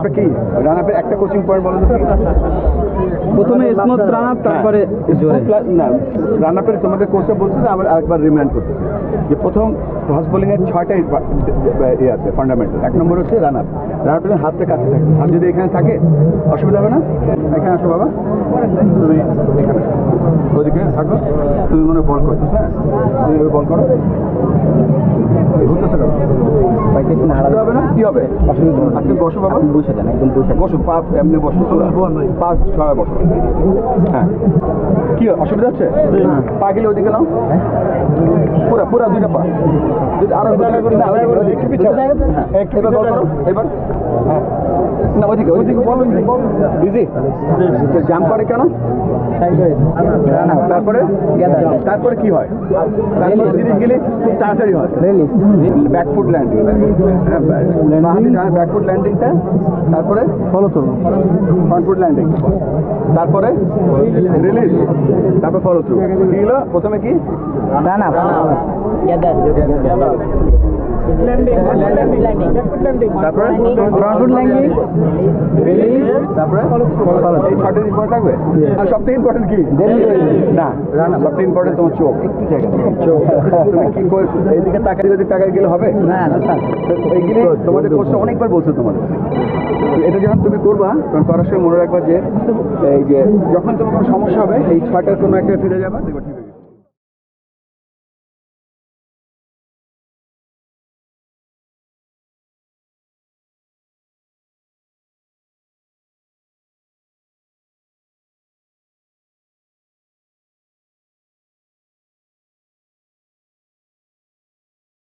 আপটা কি রান আপের একটা কোচিং পয়েন্ট বলো তো প্রথমে স্মুথ রান আপ তারপরে হ্যাঁ, জোরে না রান আপের তোমাদের কোচটা বলছে যে আবার আরেকবার রিমাইন্ড করতেছে যে প্রথম ফাস্ট বোলিং এর ছয়টা ইয়ে আছে ফান্ডামেন্টাল এক নম্বর হচ্ছে রান আপ রান আপের হাতটা কাছে থাকে। হাত যদি এখানে থাকে অসুবিধা হবে না? এখানে আসো বাবা। তুমি এখানে। ওদিকে থাকো তুমি মনে বল করছ হ্যাঁ? তুমি বল করো ঘুরতেছে কেন? অসুবিধা হবে না কি হবে? আপনি বসো বাবা। বসে যান একদম বসে বসো পা এমনি বসো। পা ছড়া বসো। হ্যাঁ। কি অসুবিধা হচ্ছে? পা গেলে ওদিকে নাও। পুরা পুরা দুইটা পা। দুইটা- আরও না, ওদিকে পিছাও। হ্যাঁ, এবার হ্যাঁ। না ওদিকে ওদিকে বলো বিজি জাম্প করে কেন? না তারপরে? তারপরে কি হয়? তারপরে জিনিস গেলে খুব তাড়াতাড়ি হয়। ব্যাকফুট ল্যান্ডিং ব্যাকফুট ল্যান্ডিংটা তারপরে follow through front foot landing তারপরে? রিলিজ তারপরে? ফলো থ্রু কি হলো? প্রথমে কি? গেলে হবে না তোমাদের অনেকবার বলছে তোমাদের এটা যখন তুমি করবা তখন করার সময় মনে রাখবা যে এই যে যখন তোমার কোনো সমস্যা হবে এই ছয়টার কোনো একটা ফিরে যাবা।